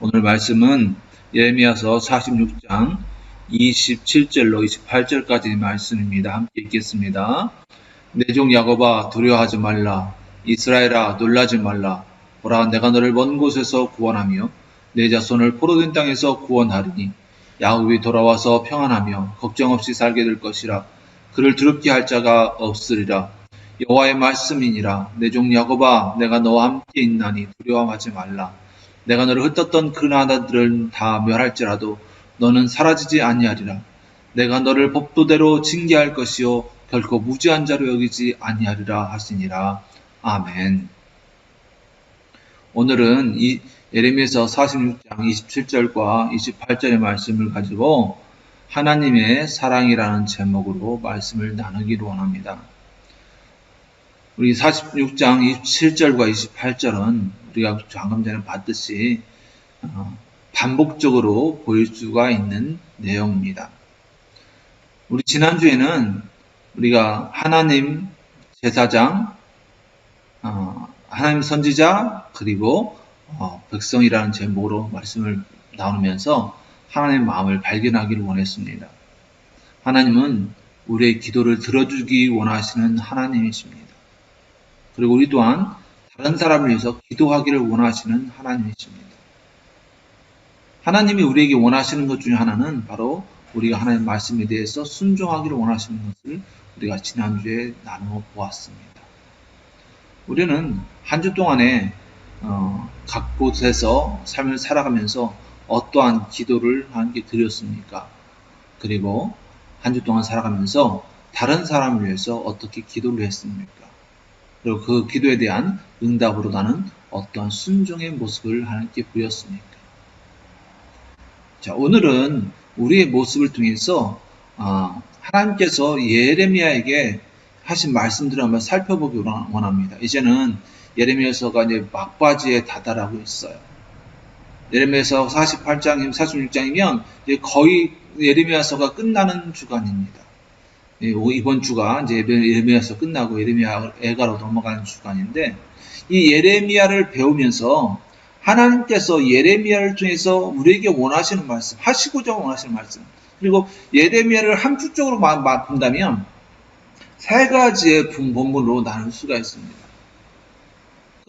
오늘 말씀은 예레미야서 46장 27절로 28절까지 말씀입니다. 함께 읽겠습니다. 내 종 야곱아 두려워하지 말라. 이스라엘아 놀라지 말라. 보라 내가 너를 먼 곳에서 구원하며 내 자손을 포로된 땅에서 구원하리니 야곱이 돌아와서 평안하며 걱정 없이 살게 될 것이라. 그를 두렵게 할 자가 없으리라. 여호와의 말씀이니라. 내 종 야곱아 내가 너와 함께 있나니 두려워하지 말라 내가 너를 흩었던 그 나라들을 다 멸할지라도 너는 사라지지 아니하리라 내가 너를 법도대로 징계할 것이요 결코 무지한 자로 여기지 아니하리라 하시니라 아멘. 오늘은 이 예레미야서 46장 27절과 28절의 말씀을 가지고 하나님의 사랑이라는 제목으로 말씀을 나누기로 원합니다. 우리 46장 27절과 28절은 우리가 방금 전에 봤듯이 어, 반복적으로 보일 수가 있는 내용입니다. 우리 지난주에는 우리가 하나님 제사장, 어, 하나님 선지자, 그리고 어, 백성이라는 제목으로 말씀을 나누면서 하나님의 마음을 발견하기를 원했습니다. 하나님은 우리의 기도를 들어주기 원하시는 하나님이십니다. 그리고 우리 또한 다른 사람을 위해서 기도하기를 원하시는 하나님이십니다. 하나님이 우리에게 원하시는 것 중에 하나는 바로 우리가 하나님의 말씀에 대해서 순종하기를 원하시는 것을 우리가 지난주에 나누어 보았습니다. 우리는 한 주 동안에 어, 각 곳에서 삶을 살아가면서 어떠한 기도를 하나님께 드렸습니까? 그리고 한 주 동안 살아가면서 다른 사람을 위해서 어떻게 기도를 했습니까? 그리고 그 기도에 대한 응답으로 나는 어떠한 순종의 모습을 하나님께 보였습니까? 자, 오늘은 우리의 모습을 통해서 어, 하나님께서 예레미야에게 하신 말씀들을 한번 살펴보기 원합니다. 이제는 예레미야서가 이제 막바지에 다다라고 있어요. 예레미야서 48장이면 46장이면 이제 거의 예레미야서가 끝나는 주간입니다. 예, 이번 주가 이제 예레미야서 끝나고 예레미야 애가로 넘어가는 주간인데 이 예레미야를 배우면서 하나님께서 예레미야를 통해서 우리에게 원하시는 말씀, 하시고자 원하시는 말씀, 그리고 예레미야를 함축적으로 본다면 세 가지의 본문으로 나눌 수가 있습니다.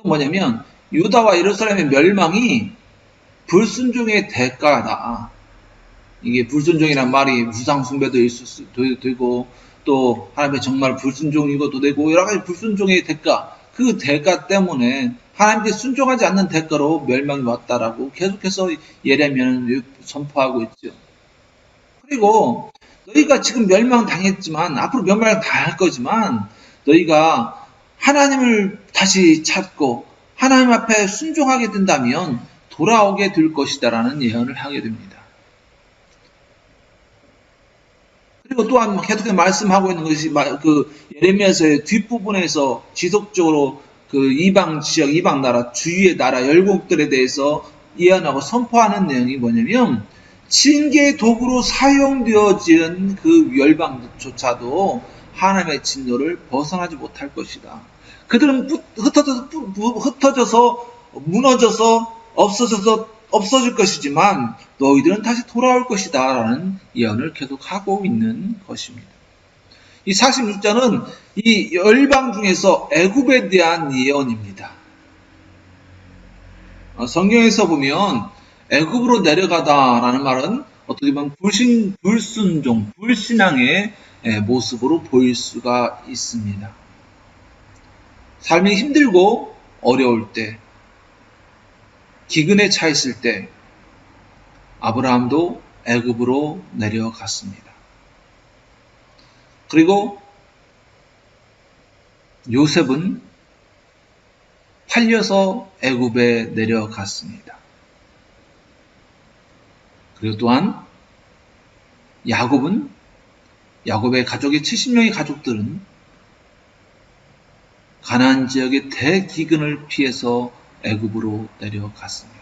그 뭐냐면 유다와 예루살렘의 멸망이 불순종의 대가다. 이게 불순종이란 말이 무상숭배도 되고 또 하나님의 정말 불순종이고도 되고 여러 가지 불순종의 대가 그 대가 때문에 하나님께 순종하지 않는 대가로 멸망이 왔다라고 계속해서 예레미야는 선포하고 있죠. 그리고 너희가 지금 멸망 당했지만 앞으로 멸망 당할 거지만 너희가 하나님을 다시 찾고 하나님 앞에 순종하게 된다면 돌아오게 될 것이다라는 예언을 하게 됩니다. 그리고 또한 계속해서 말씀하고 있는 것이 그 예레미야서의 뒷부분에서 지속적으로 그 이방 지역, 이방 나라, 주위의 나라, 열국들에 대해서 예언하고 선포하는 내용이 뭐냐면 징계 도구로 사용되어진 그 열방조차도 하나님의 진노를 벗어나지 못할 것이다. 그들은 흩어져서, 흩어져서 무너져서 없어져서 없어질 것이지만 너희들은 다시 돌아올 것이다 라는 예언을 계속하고 있는 것입니다. 이 46장은 이 열방 중에서 애굽에 대한 예언입니다. 어, 성경에서 보면 애굽으로 내려가다라는 말은 어떻게 보면 불신, 불순종, 불신앙의 모습으로 보일 수가 있습니다. 삶이 힘들고 어려울 때, 기근에 차 있을 때 아브라함도 애굽으로 내려갔습니다. 그리고 요셉은 팔려서 애굽에 내려갔습니다. 그리고 또한 야곱은 야곱의 가족의 70명의 가족들은 가나안 지역의 대기근을 피해서 애굽으로 내려갔습니다.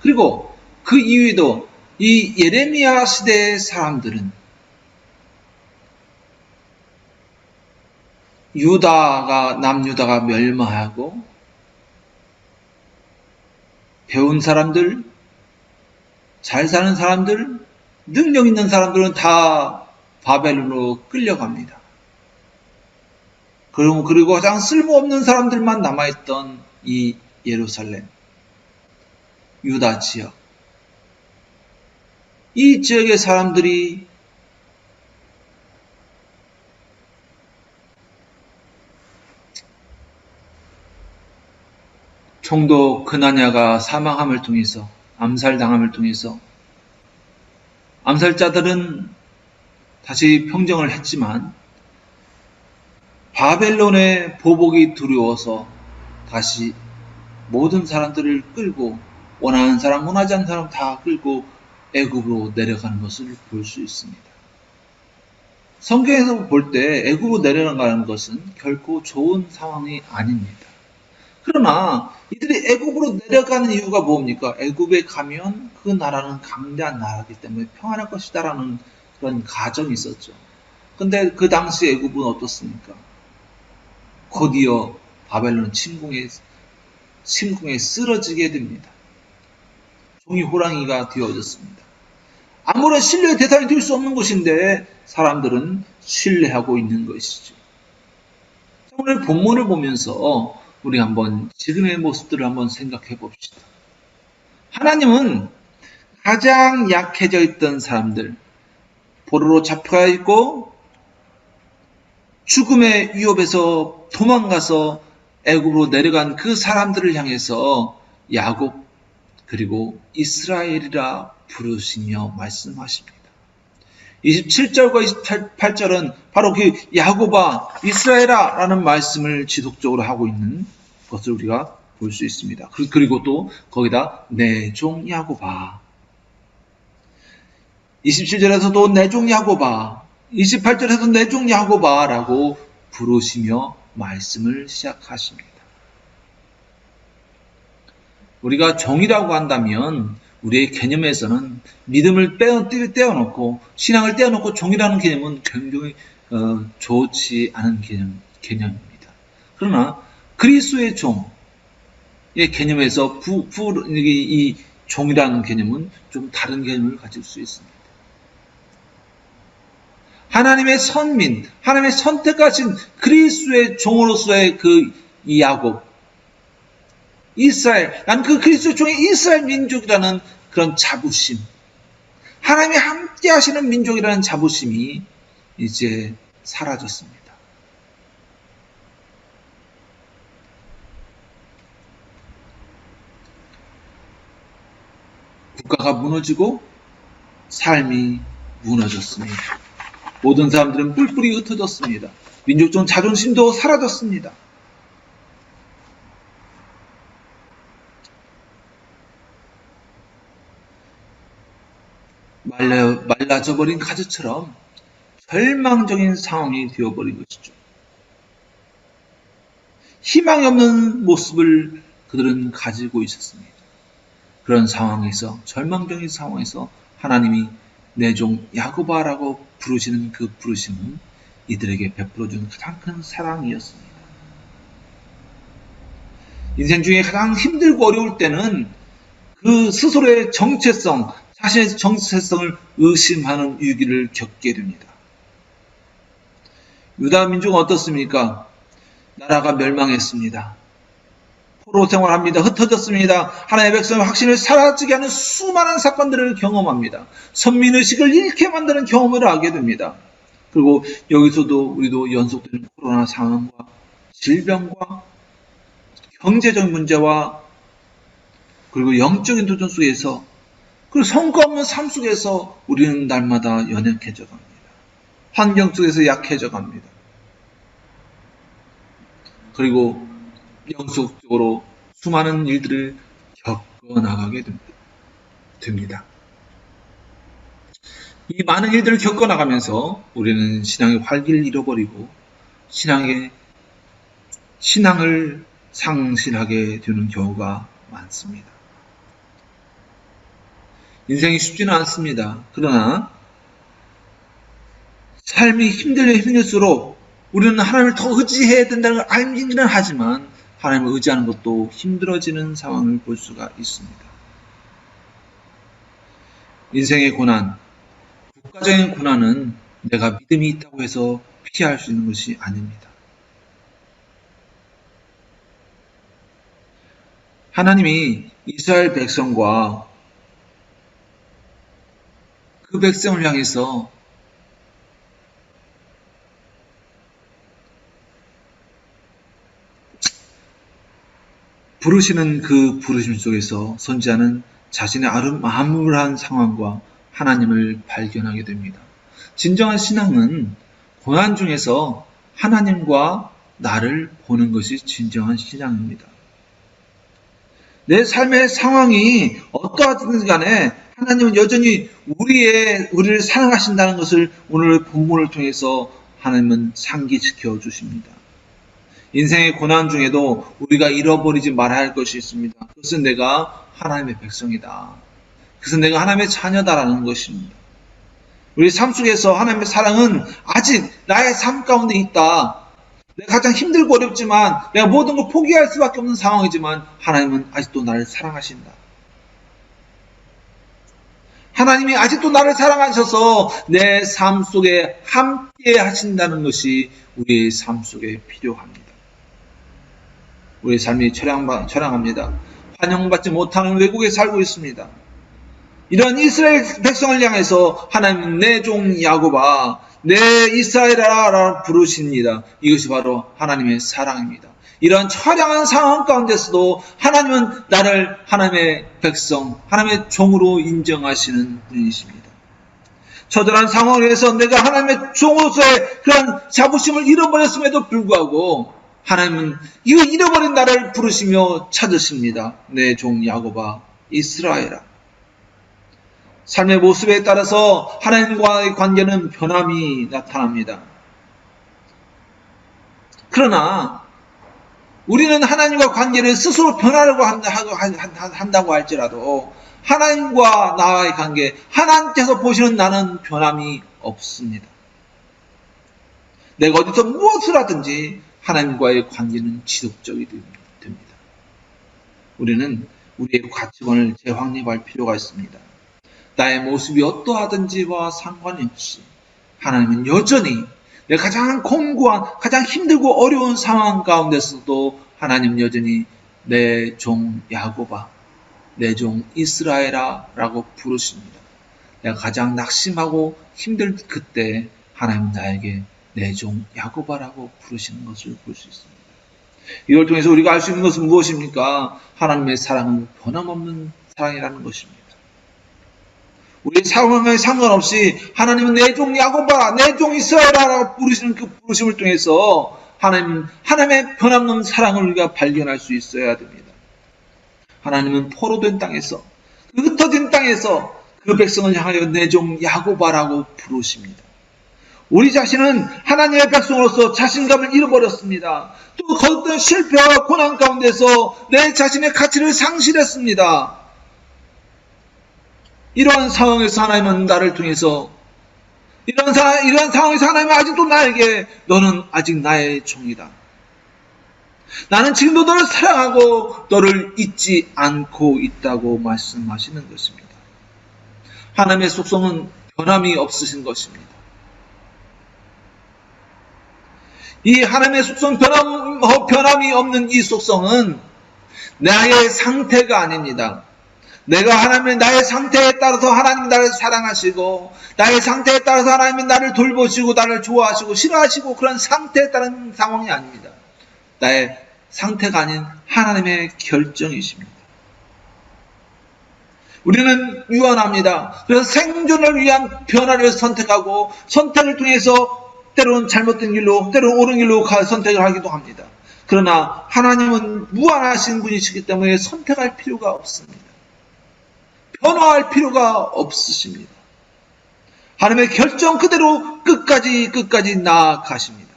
그리고 그 이후에도 이 예레미야 시대의 사람들은 유다가 남유다가 멸망하고 배운 사람들, 잘 사는 사람들, 능력 있는 사람들은 다 바벨론으로 끌려갑니다. 그리고 그리고 가장 쓸모없는 사람들만 남아있던 이 예루살렘, 유다 지역. 이 지역의 사람들이 총독 그나냐가 사망함을 통해서 암살당함을 통해서 암살자들은 다시 평정을 했지만 바벨론의 보복이 두려워서 다시 모든 사람들을 끌고 원하는 사람 원하지 않는 사람 다 끌고 애굽으로 내려가는 것을 볼 수 있습니다. 성경에서 볼 때 애굽으로 내려가는 것은 결코 좋은 상황이 아닙니다. 그러나 이들이 애굽으로 내려가는 이유가 뭡니까? 애굽에 가면 그 나라는 강대한 나라이기 때문에 평안할 것이다라는 그런 가정이 있었죠. 근데 그 당시 애굽은 어떻습니까? 곧이어 바벨론 침공에 침공에 쓰러지게 됩니다. 종이 호랑이가 되어졌습니다. 아무런 신뢰의 대상이 될 수 없는 곳인데 사람들은 신뢰하고 있는 것이죠. 오늘 본문을 보면서 우리 한번 지금의 모습들을 한번 생각해 봅시다. 하나님은 가장 약해져 있던 사람들, 포로로 잡혀가 있고 죽음의 위협에서 도망가서 애굽으로 내려간 그 사람들을 향해서 야곱 그리고 이스라엘이라 부르시며 말씀하십니다. 27절과 28절은 바로 그 야고바 이스라엘아 라는 말씀을 지속적으로 하고 있는 것을 우리가 볼 수 있습니다. 그리고 또 거기다 내 종 야고바 27절에서도 내 종 야고바 28절에서 내 종 야고바 라고 부르시며 말씀을 시작하십니다. 우리가 종이라고 한다면 우리의 개념에서는 믿음을 떼어, 떼어놓고 신앙을 떼어놓고 종이라는 개념은 굉장히 어, 좋지 않은 개념, 개념입니다. 그러나 그리스도의 종의 개념에서 부, 부, 이, 이 종이라는 개념은 좀 다른 개념을 가질 수 있습니다. 하나님의 선민, 하나님의 선택하신 그리스도의 종으로서의 그 야곱, 이스라엘, 난 그 그리스도 종의 이스라엘 민족이라는 그런 자부심, 하나님이 함께 하시는 민족이라는 자부심이 이제 사라졌습니다. 국가가 무너지고 삶이 무너졌습니다. 모든 사람들은 뿔뿔이 흩어졌습니다. 민족적 자존심도 사라졌습니다. 말라, 말라져버린 가지처럼 절망적인 상황이 되어버린 것이죠. 희망이 없는 모습을 그들은 가지고 있었습니다. 그런 상황에서, 절망적인 상황에서 하나님이 내 종 야고바라고 부르시는 그 부르심은 이들에게 베풀어 준 가장 큰 사랑이었습니다. 인생 중에 가장 힘들고 어려울 때는 그 스스로의 정체성, 자신의 정체성을 의심하는 위기를 겪게 됩니다. 유다 민족은 어떻습니까? 나라가 멸망했습니다. 포로 생활합니다. 흩어졌습니다. 하나님의 백성의 확신을 사라지게 하는 수많은 사건들을 경험합니다. 선민의식을 잃게 만드는 경험을 하게 됩니다. 그리고 여기서도 우리도 연속되는 코로나 상황과 질병과 경제적 문제와 그리고 영적인 도전 속에서 그리고 성과 없는 삶 속에서 우리는 날마다 연약해져 갑니다. 환경 속에서 약해져 갑니다. 그리고 영속적으로 수많은 일들을 겪어 나가게 됩니다. 이 많은 일들을 겪어 나가면서 우리는 신앙의 활기를 잃어버리고 신앙의 신앙을 상실하게 되는 경우가 많습니다. 인생이 쉽지는 않습니다. 그러나 삶이 힘들면 힘들수록 우리는 하나님을 더 의지해야 된다는 걸 알기는 하지만 하나님을 의지하는 것도 힘들어지는 상황을 볼 수가 있습니다. 인생의 고난, 국가적인 고난은 내가 믿음이 있다고 해서 피할 수 있는 것이 아닙니다. 하나님이 이스라엘 백성과 그 백성을 향해서 부르시는 그 부르심 속에서 선지자는 자신의 암울한 상황과 하나님을 발견하게 됩니다. 진정한 신앙은 고난 중에서 하나님과 나를 보는 것이 진정한 신앙입니다. 내 삶의 상황이 어떠하든 간에 하나님은 여전히 우리의 우리를 사랑하신다는 것을 오늘 본문을 통해서 하나님은 상기시켜 주십니다. 인생의 고난 중에도 우리가 잃어버리지 말아야 할 것이 있습니다. 그것은 내가 하나님의 백성이다. 그것은 내가 하나님의 자녀다라는 것입니다. 우리 삶 속에서 하나님의 사랑은 아직 나의 삶 가운데 있다. 내가 가장 힘들고 어렵지만 내가 모든 걸 포기할 수밖에 없는 상황이지만 하나님은 아직도 나를 사랑하신다. 하나님이 아직도 나를 사랑하셔서 내 삶 속에 함께 하신다는 것이 우리의 삶 속에 필요합니다. 우리의 삶이 처량, 처량합니다. 환영받지 못하는 외국에 살고 있습니다. 이런 이스라엘 백성을 향해서 하나님은 내 종 야곱아, 내 이스라엘아 부르십니다. 이것이 바로 하나님의 사랑입니다. 이런 처량한 상황 가운데서도 하나님은 나를 하나님의 백성, 하나님의 종으로 인정하시는 분이십니다. 처절한 상황에서 내가 하나님의 종으로서의 그런 자부심을 잃어버렸음에도 불구하고 하나님은 이거 잃어버린 나를 부르시며 찾으십니다. 내 종 야곱아 이스라엘아. 삶의 모습에 따라서 하나님과의 관계는 변함이 나타납니다. 그러나 우리는 하나님과 관계를 스스로 변하려고 한다고 할지라도 하나님과 나와의 관계, 하나님께서 보시는 나는 변함이 없습니다. 내가 어디서 무엇을 하든지 하나님과의 관계는 지속적이 됩니다. 우리는 우리의 가치관을 재확립할 필요가 있습니다. 나의 모습이 어떠하든지와 상관이 없이 하나님은 여전히 내 가장 공고한, 가장 힘들고 어려운 상황 가운데서도 하나님 여전히 내 종 야고바, 내 종 이스라엘아 라고 부르십니다. 내가 가장 낙심하고 힘들 그때 하나님 나에게 내종 야고바라고 부르시는 것을 볼 수 있습니다. 이걸 통해서 우리가 알 수 있는 것은 무엇입니까? 하나님의 사랑은 변함없는 사랑이라는 것입니다. 우리 상황에 상관없이 하나님은 내 종 야곱아, 내 종 이스라엘아라고 부르시는 그 부르심을 통해서 하나님 하나님의 변함없는 사랑을 우리가 발견할 수 있어야 됩니다. 하나님은 포로된 땅에서 그 흩어진 땅에서 그 백성을 향하여 내 종 야곱아라고 부르십니다. 우리 자신은 하나님의 백성으로서 자신감을 잃어버렸습니다. 또 거듭된 실패와 고난 가운데서 내 자신의 가치를 상실했습니다. 이러한 상황에서 하나님은 나를 통해서 이런 사, 이런 상황에서 하나님은 아직도 나에게 너는 아직 나의 종이다. 나는 지금도 너를 사랑하고 너를 잊지 않고 있다고 말씀하시는 것입니다. 하나님의 속성은 변함이 없으신 것입니다. 이 하나님의 속성 변함, 어, 변함이 없는 이 속성은 나의 상태가 아닙니다. 내가 하나님의 나의 상태에 따라서 하나님 나를 사랑하시고 나의 상태에 따라서 하나님이 나를 돌보시고 나를 좋아하시고 싫어하시고 그런 상태에 따른 상황이 아닙니다. 나의 상태가 아닌 하나님의 결정이십니다. 우리는 유한합니다. 그래서 생존을 위한 변화를 선택하고 선택을 통해서 때로는 잘못된 길로 때로는 옳은 길로 선택을 하기도 합니다. 그러나 하나님은 무한하신 분이시기 때문에 선택할 필요가 없습니다. 변화할 필요가 없으십니다. 하나님의 결정 그대로 끝까지 끝까지 나아가십니다.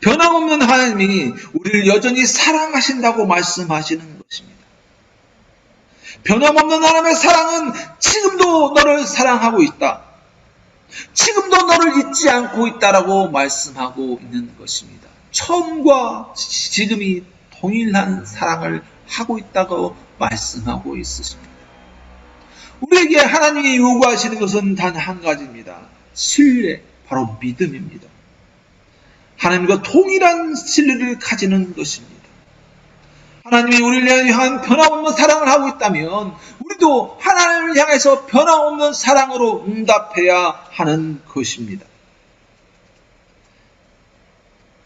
변함없는 하나님이 우리를 여전히 사랑하신다고 말씀하시는 것입니다. 변함없는 하나님의 사랑은 지금도 너를 사랑하고 있다. 지금도 너를 잊지 않고 있다라고 말씀하고 있는 것입니다. 처음과 지금이 동일한 사랑을 하고 있다고 말씀하고 있으십니다. 우리에게 하나님이 요구하시는 것은 단 한 가지입니다. 신뢰, 바로 믿음입니다. 하나님과 동일한 신뢰를 가지는 것입니다. 하나님이 우리를 향한 변함없는 사랑을 하고 있다면 우리도 하나님을 향해서 변함없는 사랑으로 응답해야 하는 것입니다.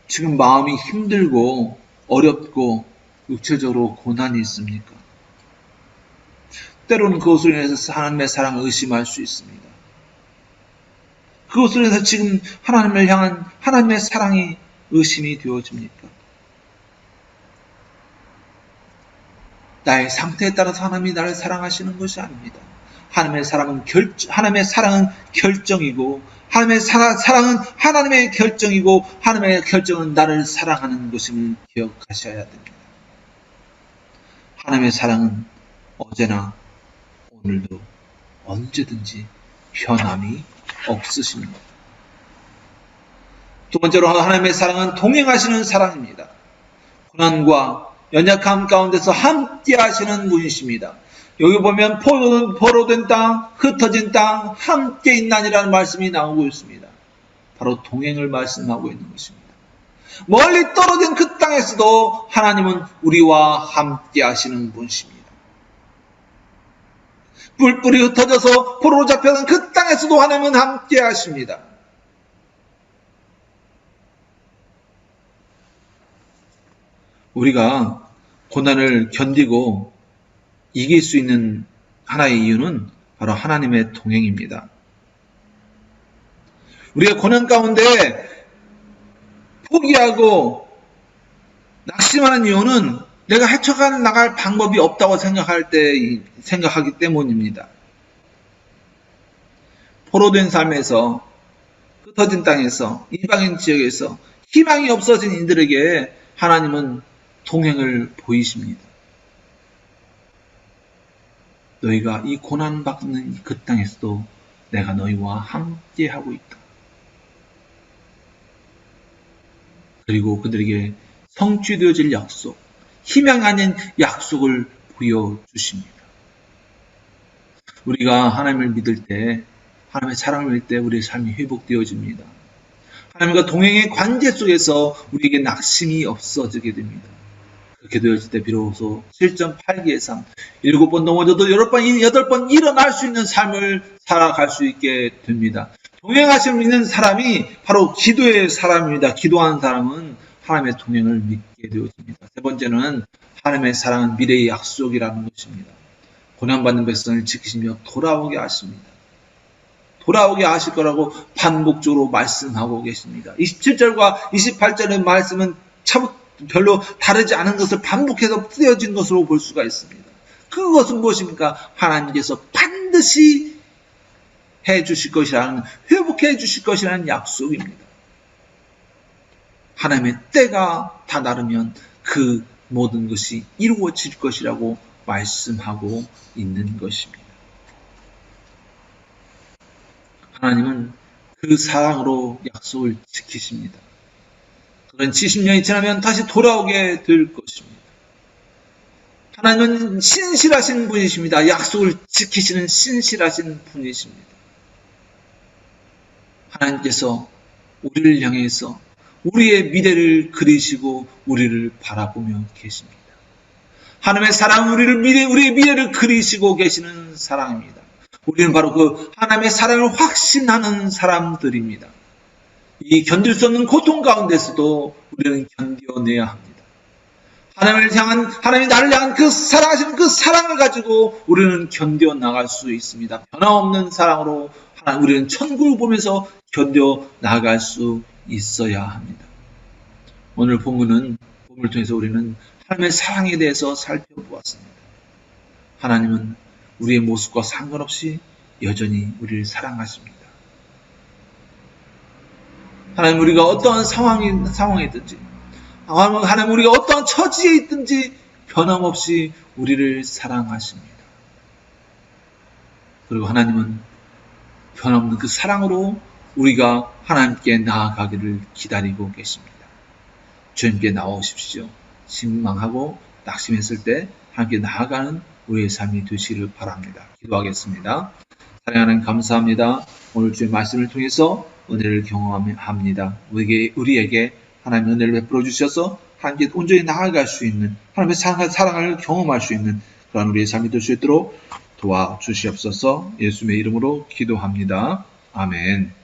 지금 마음이 힘들고 어렵고 육체적으로 고난이 있습니까? 때로는 그것으로 인해서 하나님의 사랑을 의심할 수 있습니다. 그것으로 인해서 지금 하나님을 향한 하나님의 사랑이 의심이 되어집니까? 나의 상태에 따라서 하나님이 나를 사랑하시는 것이 아닙니다. 하나님의 사랑은 결 하나님의 사랑은 결정이고 하나님의 사랑, 사랑은 하나님의 결정이고 하나님의 결정은 나를 사랑하는 것임을 기억하셔야 됩니다. 하나님의 사랑은 어제나 오늘도 언제든지 변함이 없으십니다. 두 번째로 하나님의 사랑은 동행하시는 사랑입니다. 고난과 연약함 가운데서 함께 하시는 분이십니다. 여기 보면 포로된, 포로된 땅, 흩어진 땅, 함께 있나니라는 말씀이 나오고 있습니다. 바로 동행을 말씀하고 있는 것입니다. 멀리 떨어진 그 땅에서도 하나님은 우리와 함께 하시는 분이십니다. 뿔뿔이 흩어져서 포로로 잡혀간 그 땅에서도 하나님은 함께 하십니다. 우리가 고난을 견디고 이길 수 있는 하나의 이유는 바로 하나님의 동행입니다. 우리가 고난 가운데 포기하고 낙심하는 이유는 내가 헤쳐가 나갈 방법이 없다고 생각할 때 생각하기 때문입니다. 포로된 삶에서 흩어진 땅에서 이방인 지역에서 희망이 없어진 이들에게 하나님은 동행을 보이십니다. 너희가 이 고난받는 그 땅에서도 내가 너희와 함께 하고 있다. 그리고 그들에게 성취되어질 약속, 희망 아닌 약속을 보여주십니다. 우리가 하나님을 믿을 때, 하나님의 사랑을 믿을 때 우리의 삶이 회복되어집니다. 하나님과 동행의 관계 속에서 우리에게 낙심이 없어지게 됩니다. 그렇게 되었을 때 비로소 7.8기 예상 7번 넘어져도 8번, 8번 일어날 수 있는 삶을 살아갈 수 있게 됩니다. 동행하시는 있는 사람이 바로 기도의 사람입니다. 기도하는 사람은 하나님의 동행을 믿게 되어집니다. 세 번째는 하나님의 사랑은 미래의 약속이라는 것입니다. 고난받는 백성을 지키시며 돌아오게 하십니다. 돌아오게 하실 거라고 반복적으로 말씀하고 계십니다. 27절과 28절의 말씀은 참 별로 다르지 않은 것을 반복해서 쓰여진 것으로 볼 수가 있습니다. 그것은 무엇입니까? 하나님께서 반드시 해 주실 것이라는, 회복해 주실 것이라는 약속입니다. 하나님의 때가 다 나르면 그 모든 것이 이루어질 것이라고 말씀하고 있는 것입니다. 하나님은 그 사랑으로 약속을 지키십니다. 그런 70년이 지나면 다시 돌아오게 될 것입니다. 하나님은 신실하신 분이십니다. 약속을 지키시는 신실하신 분이십니다. 하나님께서 우리를 향해서 우리의 미래를 그리시고 우리를 바라보며 계십니다. 하나님의 사랑 우리를 미래 우리의 미래를 그리시고 계시는 사랑입니다. 우리는 바로 그 하나님의 사랑을 확신하는 사람들입니다. 이 견딜 수 없는 고통 가운데서도 우리는 견뎌내야 합니다. 하나님을 향한, 하나님이 나를 향한 그 사랑하시는 그 사랑을 가지고 우리는 견뎌 나갈 수 있습니다. 변함없는 사랑으로 하나님, 우리는 천국을 보면서 견뎌 나갈 수 있어야 합니다. 오늘 본문은, 본문을 통해서 우리는 하나님의 사랑에 대해서 살펴보았습니다. 하나님은 우리의 모습과 상관없이 여전히 우리를 사랑하십니다. 하나님 우리가 어떠한 상황이, 상황에 있든지, 하나님 우리가 어떠한 처지에 있든지 변함없이 우리를 사랑하십니다. 그리고 하나님은 변함없는 그 사랑으로 우리가 하나님께 나아가기를 기다리고 계십니다. 주님께 나오십시오. 신망하고 낙심했을 때 함께 나아가는 우리의 삶이 되시기를 바랍니다. 기도하겠습니다. 사랑하는 감사합니다. 오늘 주의 말씀을 통해서 은혜를 경험합니다. 우리에게, 하나님의 은혜를 베풀어 주셔서 함께 온전히 나아갈 수 있는 하나님의 사랑- 사랑을 경험할 수 있는 그런 우리의 삶이 될 수 있도록 도와주시옵소서 예수님의 이름으로 기도합니다. 아멘.